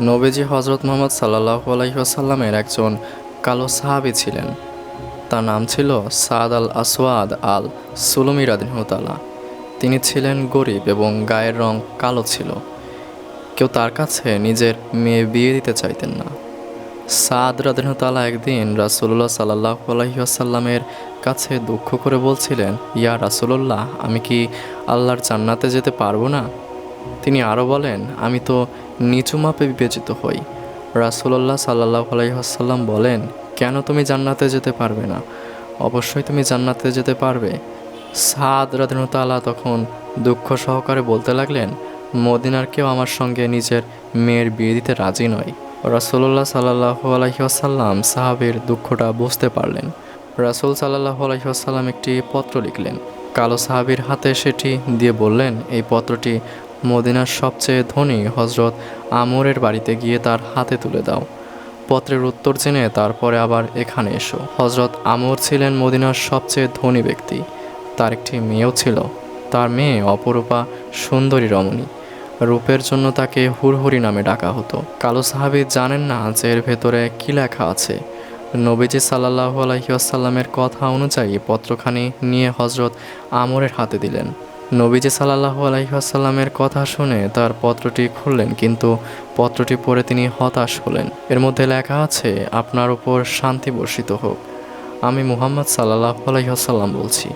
নবীজি হজরত মোহাম্মদ সাল্লাহ আলহিহাসাল্লামের একজন কালো সাহাবি ছিলেন। তার নাম ছিল সাদ আল আসওয়াদ আল সুলমি রাদিনহতালা তিনি ছিলেন গরিব এবং গায়ের রং কালো ছিল। কেউ তার কাছে নিজের মেয়ে বিয়ে দিতে চাইতেন না। সাদ রাদিনহতালা একদিন রাসুল্লাহ সাল্লাহ আলহিহাসাল্লামের কাছে দুঃখ করে বলছিলেন, ইয়া রাসুল্লাহ আমি কি আল্লাহর জান্নাতে যেতে পারব না? তিনি আরও বলেন, আমি তো নিচু মাপে বিবেচিত হই। রাসুল্লাহ সাল্লাহ আলাইসাল্লাম বলেন, কেন তুমি জান্নাতে যেতে পারবে না? অবশ্যই তুমি জান্নাতে যেতে পারবে। সাদ রাদিনতালা তখন দুঃখ সহকারে বলতে লাগলেন, মদিনার কেউ আমার সঙ্গে নিজের মেয়ের বিয়ে দিতে রাজি নয়। রাসুল্লাহ সাল্লাহ আলহিহাসাল্লাম সাহাবের দুঃখটা বুঝতে পারলেন। রাসুল সাল্লাহ আলহিহাসাল্লাম একটি পত্র লিখলেন। কালো সাহাবির হাতে সেটি দিয়ে বললেন, এই পত্রটি মদিনার সবচেয়ে ধনী হজরত আমরের বাড়িতে গিয়ে তার হাতে তুলে দাও। পত্রের উত্তর জেনে তারপরে আবার এখানে এসো। হজরত আমর ছিলেন মদিনার সবচেয়ে ধনী ব্যক্তি। তার একটি মেয়েও ছিল। তার মেয়ে অপরূপা সুন্দরী রমণী। রূপের জন্য তাকে হুরহুরি নামে ডাকা হতো। কালো সাহাবি জানেন না যে এর ভেতরে কী লেখা আছে। নবীজি সাল্লাহ আলহিউসাল্লামের কথা অনুযায়ী পত্রখানি নিয়ে হজরত আমরের হাতে দিলেন। নবীজি সাল্লাহ আলহিহাসাল্লামের কথা শুনে তার পত্রটি খুললেন, কিন্তু পত্রটি পড়ে তিনি হতাশ হলেন। এর মধ্যে লেখা আছে, আপনার উপর শান্তি বর্ষিত হোক। আমি মুহাম্মদ সাল্লাহ আলহিহাসাল্লাম বলছি,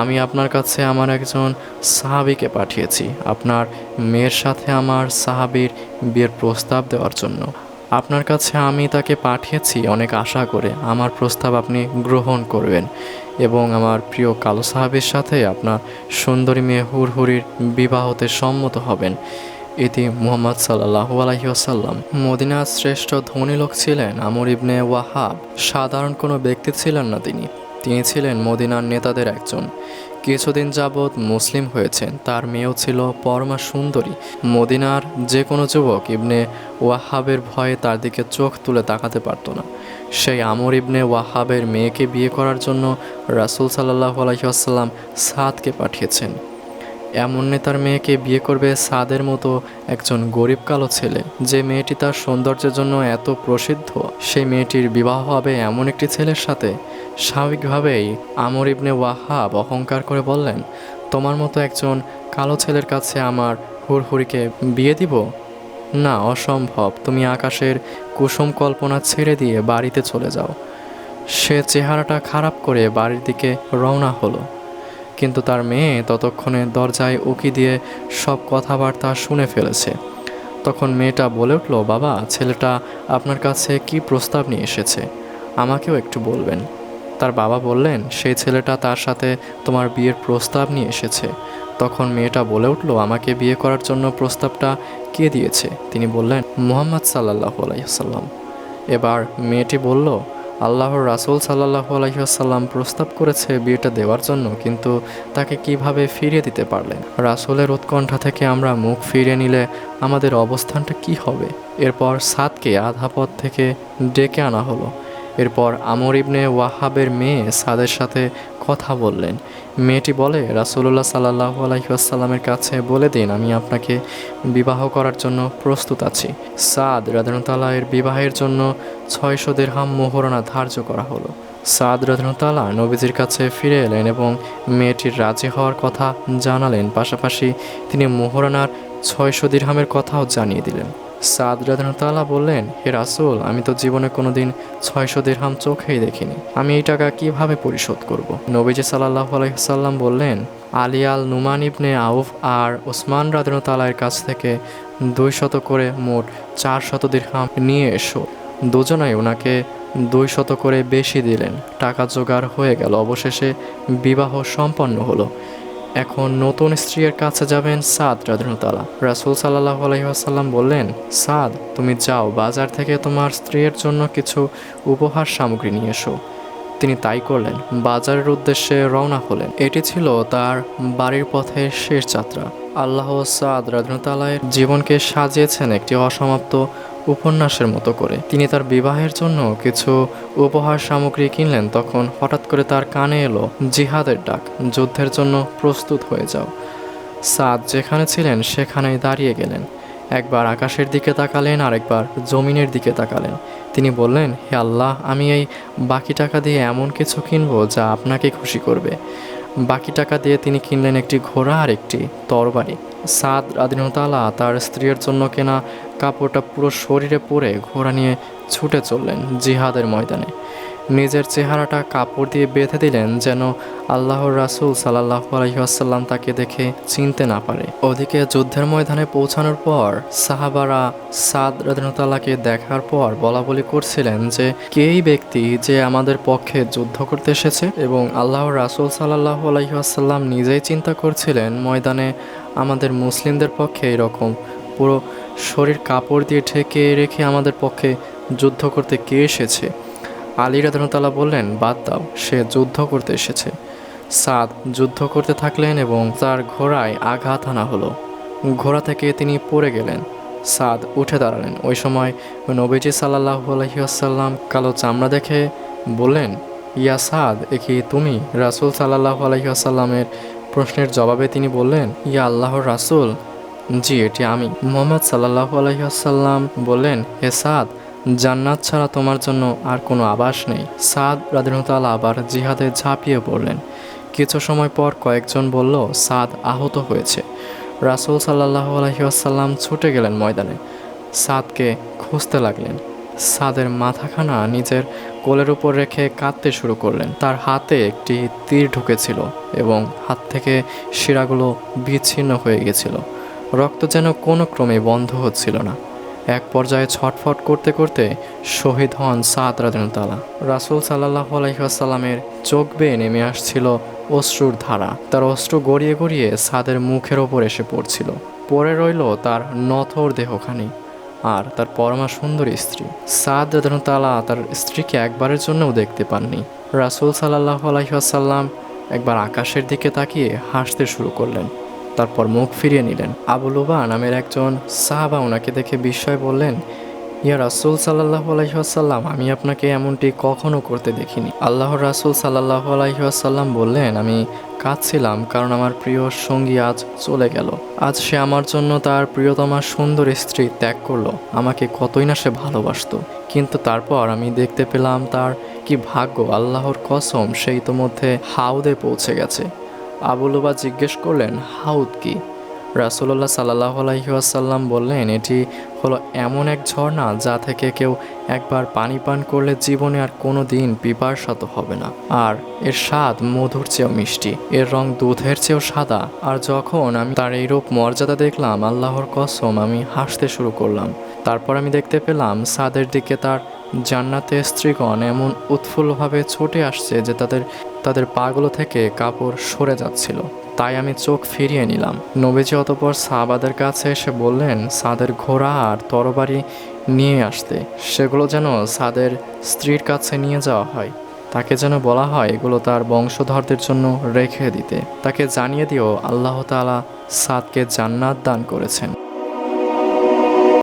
আমি আপনার কাছে আমার একজন সাহাবিকে পাঠিয়েছি, আপনার মেয়ের সাথে আমার সাহাবির বিয়ের প্রস্তাব দেওয়ার জন্য। আপনার কাছে আমি তাকে পাঠিয়েছি অনেক আশা করে। আমার প্রস্তাব আপনি গ্রহণ করবেন এবং আমার প্রিয় কালো সাহাবের সাথে আপনার সুন্দরী মেয়ে হুরহুরির বিবাহতে সম্মত হবেন। এটি মুহাম্মদ সাল্লাহ আলহিউসাল্লাম মদিনার শ্রেষ্ঠ ধনী লোক ছিলেন আমর ইবনে ওয়াহাব। সাধারণ কোনো ব্যক্তি ছিলেন না তিনি। তিনি ছিলেন মদিনার নেতাদের একজন। কিছুদিন যাবৎ মুসলিম হয়েছেন। তার মেয়েও ছিল পরমা সুন্দরী। মদিনার যে কোনো যুবক ইবনে ওয়াহাবের ভয়ে তার দিকে চোখ তুলে তাকাতে পারত না। সেই আমর ইবনে ওয়াহাবের মেয়েকে বিয়ে করার জন্য রাসুল সাল্লাহ আলহিহাসাল্লাম সাদকে পাঠিয়েছেন। এমন নেতার মেয়েকে বিয়ে করবে সাদের মতো একজন গরিব কালো ছেলে। যে মেয়েটি তার সৌন্দর্যের জন্য এত প্রসিদ্ধ, সেই মেয়েটির বিবাহ হবে এমন একটি ছেলের সাথে। স্বাভাবিকভাবেই আমর ইবনে ওয়াহাব অহংকার করে বললেন, তোমার মতো একজন কালো ছেলের কাছে আমার হুড়হুড়িকে বিয়ে দিব? না, অসম্ভব। তুমি আকাশের কুসুম কল্পনা ছেড়ে দিয়ে বাড়িতে চলে যাও। সে চেহারাটা খারাপ করে বাড়ির দিকে রওনা হলো। কিন্তু তার মেয়ে ততক্ষণে দরজায় উকি দিয়ে সব কথাবার্তা শুনে ফেলেছে। তখন মেয়েটা বলে উঠল, বাবা, ছেলেটা আপনার কাছে কি প্রস্তাব নিয়ে এসেছে? আমাকেও একটু বলবেন। তার বাবা বললেন, সেই ছেলেটা তার সাথে তোমার বিয়ের প্রস্তাব নিয়ে এসেছে। তখন মেয়েটা বলে উঠল, আমাকে বিয়ে করার জন্য প্রস্তাবটা কে দিয়েছে? তিনি বললেন, মুহাম্মদ সাল্লাহ আলাইসাল্লাম এবার মেয়েটি বলল আল্লাহর রাসুল সাল্লাহ আলহিহাসাল্লাম প্রস্তাব করেছে বিয়েটা দেওয়ার জন্য, কিন্তু তাকে কীভাবে ফিরিয়ে দিতে পারলেন? রাসুলের উৎকণ্ঠা থেকে আমরা মুখ ফিরিয়ে নিলে আমাদের অবস্থানটা কি হবে? এরপর সাদকে আধা পথ থেকে ডেকে আনা হলো। এরপর আমর ইবনে ওয়াহাবের মেয়ে সাদের সাথে কথা বললেন। মেয়েটি বলে রাসুল্লাহ সাল্লাহ আলহিহাসাল্লামের কাছে বলে দিন, আমি আপনাকে বিবাহ করার জন্য প্রস্তুত আছি। সাদ রাধানতালা এর বিবাহের জন্য ছয়শো দেড়হাম মোহরণা ধার্য করা হলো। সাদ রাধানতালা নবীজির কাছে ফিরে এলেন এবং মেয়েটির রাজি হওয়ার কথা জানালেন। পাশাপাশি তিনি মোহরানার ছয়শো দিরহামের কথাও জানিয়ে দিলেন। সাদ রাধানতালা বললেন, হে রাসুল, আমি তো জীবনে কোনোদিন ছয়শো দেড়হাম চোখেই দেখিনি। আমি এই টাকা কীভাবে পরিশোধ করব। নবীজি সাল্লাহ আলাইসাল্লাম বললেন, আলী আল নুমান ইবনে আউফ আর ওসমান রাধানতালার কাছ থেকে দুই শত করে মোট চার শত দিরহাম নিয়ে এসো। দুজনাই ওনাকে দুই শত করে বেশি দিলেন। টাকা জোগাড় হয়ে গেল। অবশেষে বিবাহ সম্পন্ন হলো। এখন নতুন স্ত্রীর কাছে যাবেন সাদ রাধনতালা রাসুল সাল্লাহ আলহিহাসাল্লাম বললেন, সাদ, তুমি যাও, বাজার থেকে তোমার স্ত্রীর জন্য কিছু উপহার সামগ্রী নিয়ে এসো। তিনি তাই করলেন, বাজারের উদ্দেশ্যে রওনা হলেন। এটি ছিল তার বাড়ির পথের শেষ যাত্রা। আল্লাহ সাদ রাধনতালায়ের জীবনকে সাজিয়েছেন একটি অসমাপ্ত উপন্যাসের মতো করে। তিনি তার বিবাহের জন্য কিছু উপহার সামগ্রী কিনলেন তখন হঠাৎ করে তার কানে এলো, জিহাদের ডাক, যুদ্ধের জন্য প্রস্তুত হয়ে যাও। সাদ যেখানে ছিলেন সেখানেই দাঁড়িয়ে গেলেন। একবার আকাশের দিকে তাকালেন, আরেকবার জমিনের দিকে তাকালেন। তিনি বললেন, হে আল্লাহ, আমি এই বাকি টাকা দিয়ে এমন কিছু কিনবো যা আপনাকে খুশি করবে। বাকি টাকা দিয়ে তিনি কিনলেন একটি ঘোড়া আর একটি তরবারি। সাদ রাদিনতালা তার স্ত্রীর জন্য কেনা কাপড়টা পুরো শরীরে পরে ঘোড়া নিয়ে ছুটে চললেন জিহাদের ময়দানে। নিজের চেহারাটা কাপড় দিয়ে বেঁধে দিলেন যেন আল্লাহর রাসূল সাল্লাহ আলহিহাসাল্লাম তাকে দেখে চিনতে না পারে। ওদিকে যুদ্ধের ময়দানে পৌঁছানোর পর সাহাবারা সাদ রাদিনতালাকে দেখার পর বলা বলি করছিলেন যে, কেই ব্যক্তি যে আমাদের পক্ষে যুদ্ধ করতে এসেছে এবং আল্লাহর রাসূল সাল্লাহ আলহিহাসাল্লাম নিজেই চিন্তা করছিলেন ময়দানে আমাদের মুসলিমদের পক্ষে এরকম পুরো শরীর কাপড় দিয়ে ঢেকে রেখে আমাদের পক্ষে যুদ্ধ করতে কে এসেছে? আলী রাদনতালা বললেন, বাদ দাও, সে যুদ্ধ করতে এসেছে। সাদ যুদ্ধ করতে থাকলেন এবং তার ঘোড়ায় আঘাত আনা হলো। ঘোড়া থেকে তিনি পড়ে গেলেন। সাদ উঠে দাঁড়ালেন। ওই সময় নবীজি সাল্লাহ আলহিহাসাল্লাম কালো চামড়া দেখে বললেন, ইয়া সাদ, এ কি তুমি? রাসুল সাল্লাহ আলহিহাসাল্লামের প্রশ্নের জবাবে তিনি বললেন, ইয়া আল্লাহর রাসুল। জি, এটি আমি। মোহাম্মদ সাল্লাহ আলহিহাসাল্লাম বললেন, হে সাদ জান্নাত ছাড়া তোমার জন্য আর কোনো আবাস নেই। সাদ রাদিনতাল আবার জিহাদে ঝাঁপিয়ে পড়লেন। কিছু সময় পর কয়েকজন বলল, সাদ আহত হয়েছে। রাসুল সাল্লাহ আলহিহাসাল্লাম ছুটে গেলেন ময়দানে। সাদকে খুঁজতে লাগলেন। সাদের মাথাখানা নিজের কোলের উপর রেখে কাঁদতে শুরু করলেন। তার হাতে একটি তীর ঢুকেছিল এবং হাত থেকে শিরাগুলো বিচ্ছিন্ন হয়ে গেছিল। রক্ত যেন কোনো ক্রমে বন্ধ হচ্ছিল না। এক পর্যায়ে ছটফট করতে করতে শহীদ হন সাত রাজনতালা রাসুল সাল্লাহ আলহিহাসাল্লামের চোখ বেয়ে নেমে আসছিল অশ্রুর ধারা। তার অশ্রু গড়িয়ে গড়িয়ে সাদের মুখের ওপর এসে পড়ছিল। পড়ে রইল তার নথর দেহখানি আর তার পরমা সুন্দরী স্ত্রী। সাদ রাজনতালা তার স্ত্রীকে একবারের জন্যও দেখতে পাননি। রাসুল সাল্লাহ আলহিহাসাল্লাম একবার আকাশের দিকে তাকিয়ে হাসতে শুরু করলেন। তারপর মুখ ফিরিয়ে নিলেন। আবুলুবা নামের একজন সাহাবা ওনাকে দেখে বিস্ময় বললেন, ইয়া রাসুল সাল্লাহ আলহিহাসাল্লাম আমি আপনাকে এমনটি কখনো করতে দেখিনি। আল্লাহর রাসুল সাল্লাহ আলহিহাসাল্লাম বললেন, আমি কাঁদছিলাম কারণ আমার প্রিয় সঙ্গী আজ চলে গেল। আজ সে আমার জন্য তার প্রিয়তমা সুন্দর স্ত্রী ত্যাগ করল। আমাকে কতই না সে ভালোবাসতো। কিন্তু তারপর আমি দেখতে পেলাম তার কি ভাগ্য। আল্লাহর কসম, সেই ইতোমধ্যে হাউদে পৌঁছে গেছে। আবুলুবা জিজ্ঞেস করলেন, হাউদ কি? রাসুল্লাহ সাল্লাহ আলহিহাসাল্লাম বললেন, এটি হলো এমন এক ঝর্ণা যা থেকে কেউ একবার পানি পান করলে জীবনে আর কোনো দিন পিপাসাত হবে না। আর এর স্বাদ মধুর চেয়েও মিষ্টি, এর রং দুধের চেয়েও সাদা। আর যখন আমি তার এইরূপ মর্যাদা দেখলাম, আল্লাহর কসম, আমি হাসতে শুরু করলাম। তারপর আমি দেখতে পেলাম, সাদের দিকে তার জান্নাতে স্ত্রীগণ এমন উৎফুল্লভাবে ছুটে আসছে যে তাদের তাদের পাগুলো থেকে কাপড় সরে যাচ্ছিল। তাই আমি চোখ ফিরিয়ে নিলাম। নবীজি অতপর সাবাদের কাছে এসে বললেন, সাদের ঘোড়া আর তরবারি নিয়ে আসতে। সেগুলো যেন সাদের স্ত্রীর কাছে নিয়ে যাওয়া হয়। তাকে যেন বলা হয়, এগুলো তার বংশধরদের জন্য রেখে দিতে। তাকে জানিয়ে দিও, আল্লাহ তাআলা সাদকে জান্নাত দান করেছেন।